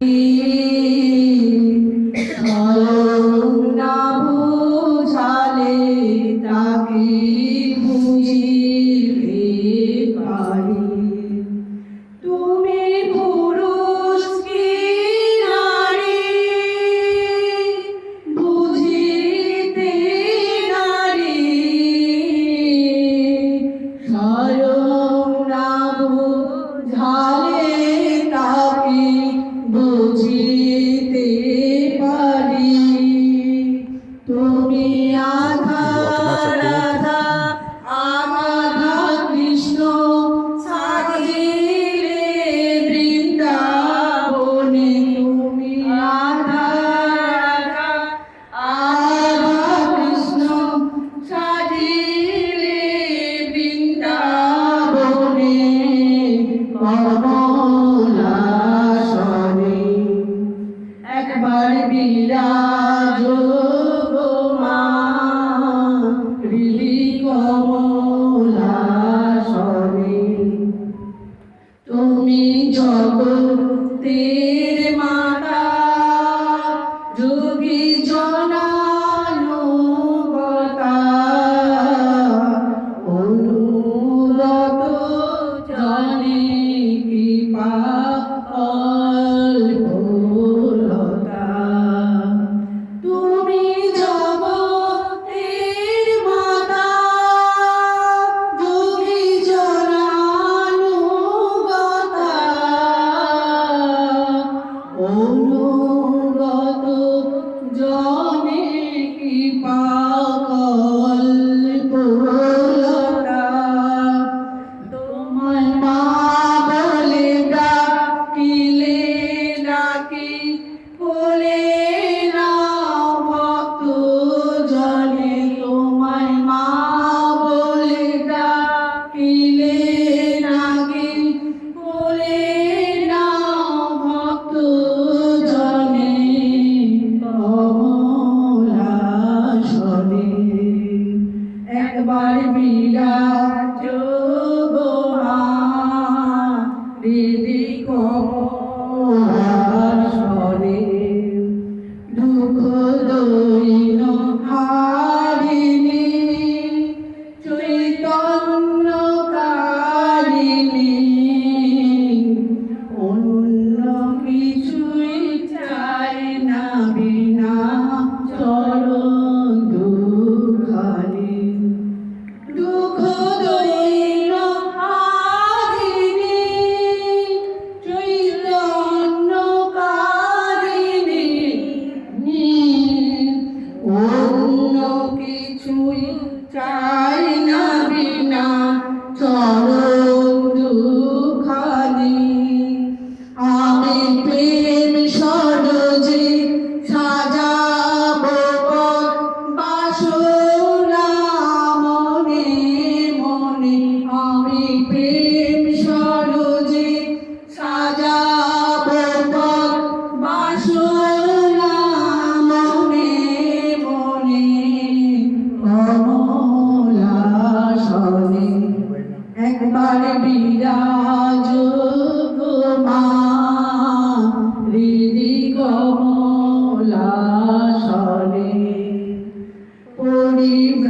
না Go. No. Oh.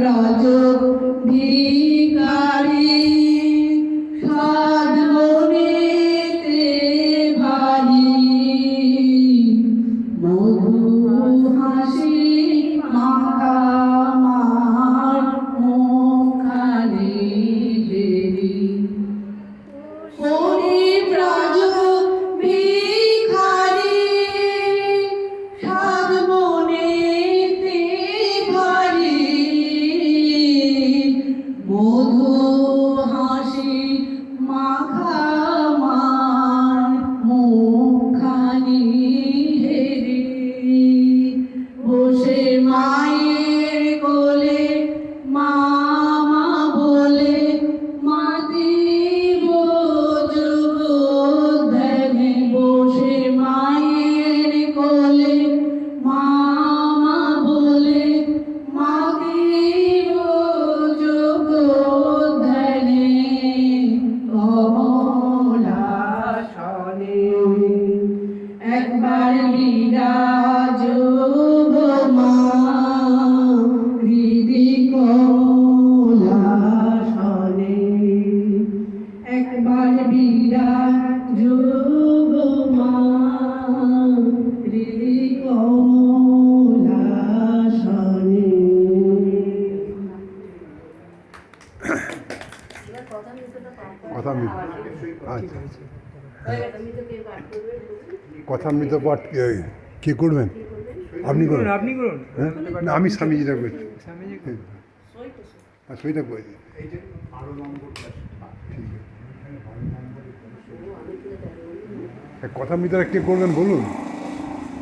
राज একবার বিরাজ গো মা হৃদি কথা মৃত আচ্ছা কথা মৃত পাঠ কে- কে করবেন আপনি করবেন আপনি করুন হ্যাঁ না আমি স্বামীজিটা করছি স্বামীজি আর সইটা করে দিন। ঠিক আছে কথা মৃতরা কে করবেন বলুন।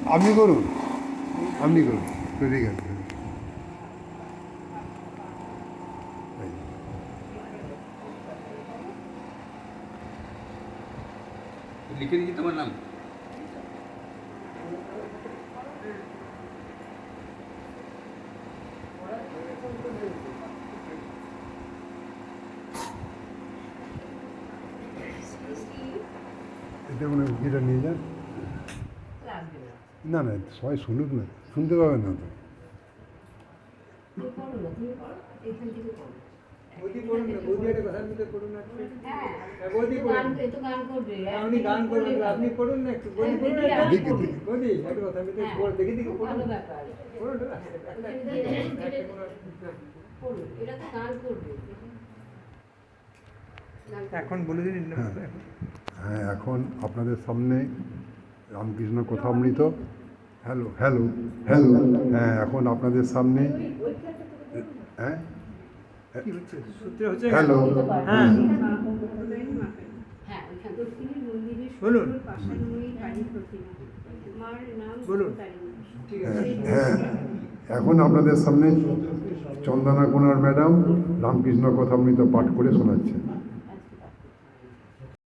আপনি করুন। আপনি করুন। ঠিক আছে। লিখে দিচ্ছি তোমার নাম? এটা মানে যেটা নিয়ে যান না না সবাই শুনুক না শুনতে পাবেন না তো। হ্যাঁ, হ্যাঁ। এটা তো গান করবে। এখন বলে দিন হ্যাঁ। হ্যাঁ এখন আপনাদের সামনে Ramakrishna Kathamrita. Hello hello hello হ্যাঁ এখন আপনাদের সামনে হ্যাঁ হ্যালো হ্যাঁ। হ্যাঁ বলুন। বলুন। এখন আপনাদের সামনে চন্দনা কুমার ম্যাডাম রামকৃষ্ণ কথামৃত পাঠ করে শোনাচ্ছে